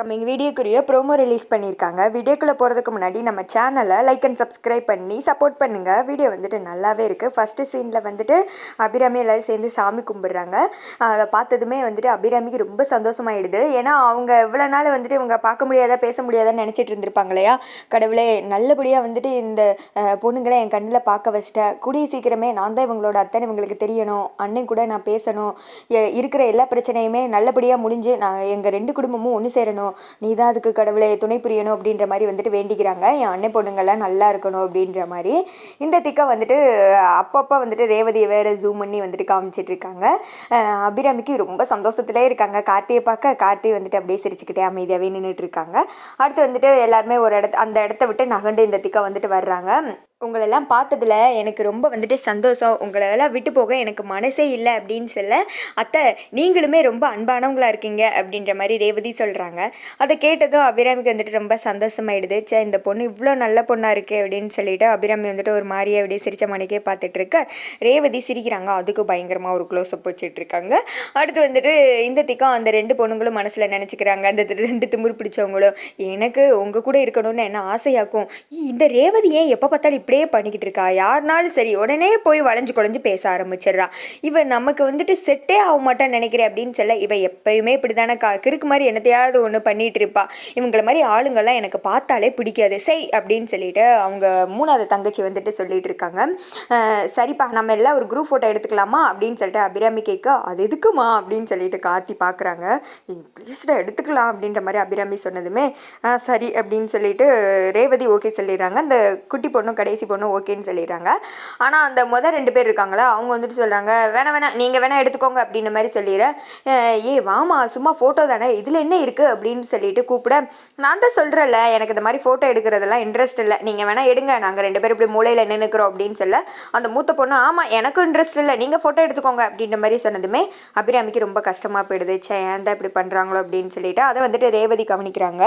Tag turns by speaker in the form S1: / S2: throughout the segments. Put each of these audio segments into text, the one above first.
S1: Coming வீடியோக்குரிய promo release பண்ணியிருக்காங்க வீடியோக்குள்ளே போகிறதுக்கு முன்னாடி நம்ம சேனலை லைக் அண்ட் சப்ஸ்கிரைப் பண்ணி சப்போர்ட் பண்ணுங்கள் வீடியோ வந்துட்டு நல்லாவே இருக்குது ஃபஸ்ட்டு சீனில் வந்துட்டு அபிராமி எல்லோரும் சேர்ந்து சாமி கும்பிட்றாங்க. அதை பார்த்ததுமே வந்துட்டு அபிராமிக்கு ரொம்ப சந்தோஷமாயிடுது. ஏன்னா அவங்க இவ்வளோ நாள் வந்துட்டு இவங்க பார்க்க முடியாதா பேச முடியாதான்னு நினச்சிட்டு இருந்திருப்பாங்க இல்லையா? கடவுளே நல்லபடியாக வந்துட்டு இந்த பொண்ணுங்களை என் கண்ணில் பார்க்க வச்சிட்டேன் கூடிய சீக்கிரமே நான் தான் இவங்களோட அத்தனை இவங்களுக்கு தெரியணும். அண்ணன் கூட நான் பேசணும். எ- இருக்கிற எல்லா பிரச்சனையுமே நல்லபடியாக முடிஞ்சு நான் எங்கள் ரெண்டு குடும்பமும் ஒன்று சேரணும். நீ தான் அதுக்கு கடவுளை துணை புரியணும் அப்படின்ற மாதிரி வந்துட்டு வேண்டிக்கிறாங்க. என் அண்ணன் பொண்ணுங்கள்லாம் நல்லா இருக்கணும் அப்படின்ற மாதிரி. இந்த திக்கை வந்துட்டு அப்பப்போ வந்துட்டு ரேவதியை வேறு ஜூம் பண்ணி வந்துட்டு காமிச்சிட்ருக்காங்க. அபிராமிக்கு ரொம்ப சந்தோஷத்திலே இருக்காங்க. கார்த்தியை பார்க்க கார்த்தி வந்துட்டு அப்படியே சிரிச்சுக்கிட்டே அமைதியாகவே நின்றுட்டு இருக்காங்க அடுத்து வந்துட்டு எல்லாருமே ஒரு இடத்த அந்த இடத்த விட்டு நகண்டு இந்த திக்கை வந்துட்டு வர்றாங்க. உங்களெல்லாம் பார்த்ததுல எனக்கு ரொம்ப வந்துட்டு சந்தோஷம். உங்களெல்லாம் விட்டு போக எனக்கு மனசே இல்லை அப்படின்னு சொல்ல அத்தை நீங்களுமே ரொம்ப அன்பானவங்களா இருக்கீங்க அப்படின்ற மாதிரி ரேவதி சொல்கிறாங்க அதை கேட்டதும் அபிராமிக்கு வந்துட்டு ரொம்ப சந்தோஷமாயிடுது. சே இந்த பொண்ணு இவ்வளோ நல்ல பொண்ணாக இருக்குது அப்படின்னு சொல்லிட்டு அபிராமி வந்துட்டு ஒரு மாதிரியே அப்படியே சிரித்த மணிக்கே பார்த்துட்ருக்க ரேவதி சிரிக்கிறாங்க. அதுக்கு பயங்கரமாக ஒரு க்ளோஸ்அப் வச்சுட்டு வச்சுட்ருக்காங்க அடுத்து வந்துட்டு இந்த திக்கம் அந்த ரெண்டு பொண்ணுங்களும் மனசில் நினச்சிக்கிறாங்க. அந்த ரெண்டு திமிரு பிடிச்சவங்களும் எனக்கு உங்கள் கூட இருக்கணும்னு என்ன ஆசையாக்கும்? இந்த ரேவதி ஏன் எப்போ பார்த்தாலும் இப்படியே பண்ணிக்கிட்டு இருக்கா? யாருனாலும் சரி உடனே போய் வளைஞ்சு குழஞ்சு பேச ஆரம்பிச்சிடுறா. இவன் நமக்கு வந்துட்டு செட்டே ஆக மாட்டான்னு நினைக்கிறேன் அப்படின்னு சொல்ல இவன் எப்பயுமே இப்படி தானே கா கிறுக்கு மாதிரி என்னத்தையாவது ஒன்று பண்ணிகிட்டு இருப்பா. இவங்கள மாதிரி ஆளுங்கள்லாம் எனக்கு பார்த்தாலே பிடிக்காது. செய் அப்படின்னு சொல்லிட்டு அவங்க மூணாவது தங்கச்சி வந்துட்டு சொல்லிட்டு இருக்காங்க. சரிப்பா நம்ம எல்லாம் ஒரு குரூப் ஃபோட்டோ எடுத்துக்கலாமா? அப்படின்னு சொல்லிட்டு அபிராமி கேட்க அது எதுக்குமா? அப்படின்னு சொல்லிட்டு கார்த்தி பார்க்குறாங்க. ப்ளீஸ்டா எடுத்துக்கலாம் அப்படின்ற மாதிரி அபிராமி சொன்னதுமே சரி அப்படின்னு சொல்லிட்டு ரேவதி ஓகே சொல்லிடுறாங்க. அந்த குட்டி பொண்ணும் கடைசி பொண்ணு ஓகேன்னு சொல்லிடுறாங்க. ஆனால் அந்த முதல் ரெண்டு பேர் இருக்காங்களா அவங்க வந்துட்டு சொல்கிறாங்க வேணாம் வேணாம் நீங்கள் வேணா எடுத்துக்கோங்க அப்படின்ற மாதிரி சொல்லிடுறேன் ஏ வாமா சும்மா ஃபோட்டோ தானே இதில் என்ன இருக்குது அப்படின்னு சொல்லிட்டு கூப்பிட நான் தான் சொல்கிறேன்ல எனக்கு இந்த மாதிரி ஃபோட்டோ எடுக்கிறதெல்லாம் இன்ட்ரெஸ்ட் இல்லை. நீங்கள் வேணால் எடுங்க நாங்கள் ரெண்டு பேரும் இப்படி மூலையில் நின்றுக்கிறோம் அப்படின்னு சொல்ல அந்த மூத்த பொண்ணு ஆமாம் எனக்கும் இன்ட்ரெஸ்ட் இல்லை நீங்கள் ஃபோட்டோ எடுத்துக்கோங்க அப்படின்ற மாதிரி சொன்னதுமே அபிராமிக்கு ரொம்ப கஷ்டமாக போயிடுது. சே ஏன் தான் இப்படி பண்ணுறாங்களோ அப்படின்னு சொல்லிட்டு அதை வந்துட்டு ரேவதி கவனிக்கிறாங்க.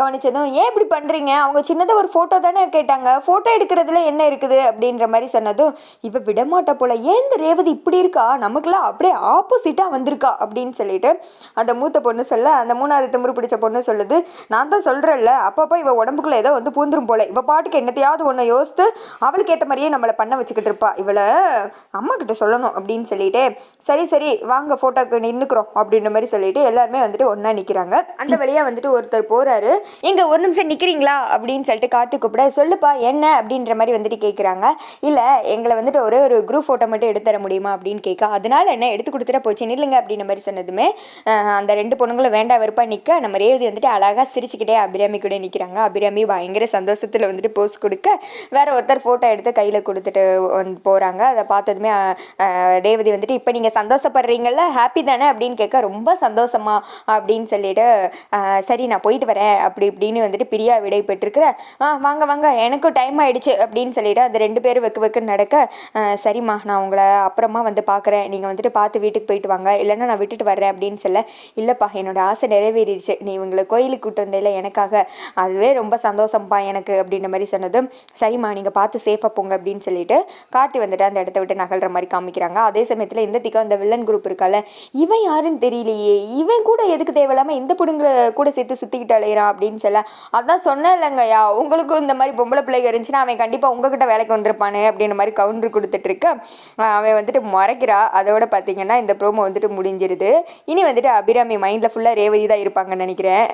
S1: கவனிச்சதும் ஏன் இப்படி பண்ணுறீங்க அவங்க சின்னதாக ஒரு ஃபோட்டோ தானே கேட்டாங்க. ஃபோட்டோ எடுக்கிறதுல என்ன இருக்குது அப்படின்ற மாதிரி சொன்னதும் இவ விடமாட்டா போல ஏன் இந்த ரேவதி இப்படி இருக்கா? நமக்குலாம் அப்படியே ஆப்போசிட்டாக வந்திருக்கா? அப்படின்னு சொல்லிட்டு அந்த மூத்த பொண்ணு சொல்ல அந்த மூணாவது திமிரு பிடிச்ச பொண்ணு சொல்லுது நான் தான் சொல்கிறேன்ல அப்பப்போ இவ உடம்புக்குள்ளே ஏதோ வந்து பூந்துரும் போல. இவ பாட்டுக்கு என்னத்தையாவது ஒன்று யோசித்து அவளுக்கு ஏற்ற மாதிரியே நம்மளை பண்ண வச்சுக்கிட்டு இருப்பா. இவளை அம்மா கிட்ட சொல்லணும் அப்படின்னு சொல்லிட்டு சரி சரி வாங்க ஃபோட்டோக்கு நின்றுக்கிறோம் அப்படின்ற மாதிரி சொல்லிட்டு எல்லாருமே வந்துட்டு ஒன்றா நிற்கிறாங்க அந்த வழியாக வந்துட்டு ஒருத்தர் போகிறாரு எங்க ஒரு நிமிஷம் நிற்கிறீங்களா அப்படின்னு சொல்லிட்டு காட்டு கூப்பிட சொல்லுப்பா என்ன? அப்படின்ற மாதிரி வந்துட்டு கேட்குறாங்க இல்லை எங்களை வந்துட்டு ஒரே ஒரு குரூப் ஃபோட்டோ மட்டும் எடுத்து தர முடியுமா அப்படின்னு கேட்க அதனால என்ன எடுத்து கொடுத்துட்டா போச்சு. நில்லுங்க அப்படின்ற மாதிரி சொன்னதுமே அந்த ரெண்டு பொண்ணுங்களும் வேண்டாம் வெறுப்பாக நிற்க நம்ம ரேவதி வந்துட்டு அழகாக சிரிச்சுக்கிட்டே அபிராமி கூட நிற்கிறாங்க அபிராமி பயங்கர சந்தோஷத்தில் வந்துட்டு போஸ் கொடுக்க வேற ஒருத்தர் ஃபோட்டோ எடுத்து கையில் கொடுத்துட்டு வந்து போகிறாங்க அதை பார்த்ததுமே ரேவதி வந்துட்டு இப்போ நீங்கள் சந்தோஷப்படுறீங்கள ஹாப்பி தானே? அப்படின்னு கேட்க ரொம்ப சந்தோஷமா அப்படின்னு சொல்லிட்டு சரி நான் போயிட்டு வரேன். அப்படி இப்படின்னு வந்துட்டு பிரியா விடை பெற்றிருக்கிற ஆ வாங்க வாங்க. எனக்கும் டைம் ஆயிடுச்சு. அப்படின்னு சொல்லிட்டு அது ரெண்டு பேரும் வெக்கு வெக்குன்னு நடக்க சரிம்மா நான் உங்களை அப்புறமா வந்து பார்க்குறேன் நீங்கள் வந்துட்டு பார்த்து வீட்டுக்கு போயிட்டு வாங்க. இல்லைன்னா நான் விட்டுட்டு வர்றேன் அப்படின்னு சொல்ல இல்லைப்பா என்னோடய ஆசை நிறைவேறிடுச்சு. நீ இவங்களை கோயிலுக்கு கூட்டு வந்ததில்ல எனக்காக. அதுவே ரொம்ப சந்தோஷம்ப்பா எனக்கு அப்படின்ற மாதிரி சொன்னதும் சரிம்மா நீங்கள் பார்த்து சேஃபாக போங்க அப்படின்னு சொல்லிட்டு கார்த்தி வந்துட்டு அந்த இடத்த விட்டு நகல்ற மாதிரி காமிக்கிறாங்க. அதே சமயத்தில் இந்த திக்கா அந்த வில்லன் குரூப் இருக்கால இவன் யாருன்னு தெரியலையே. இவன் கூட எதுக்கு தேவையில்லாமல் இந்த பிடுங்களை கூட சேர்த்து சுற்றிக்கிட்டு அலையிறான் அப்படின்னு சொல்ல அதான் சொன்னேன் இல்லைங்கய்யா உங்களுக்கும் இந்த மாதிரி பொம்பளை பிள்ளைங்க இருந்துச்சுன்னா அவன் கண்டிப்பாக உங்ககிட்ட வேலைக்கு வந்திருப்பானு அப்படின்ற மாதிரி கவுண்டர் கொடுத்துட்டு இருக்க அவன் வந்துட்டு மறைக்கிறா. அதோட பார்த்தீங்கன்னா இந்த ப்ரோமோ வந்துட்டு முடிஞ்சிருது. இனி வந்துட்டு அபிராமி மைண்டில் ஃபுல்லாக ரேவதி தான் இருப்பாங்கன்னு நினைக்கிறேன்.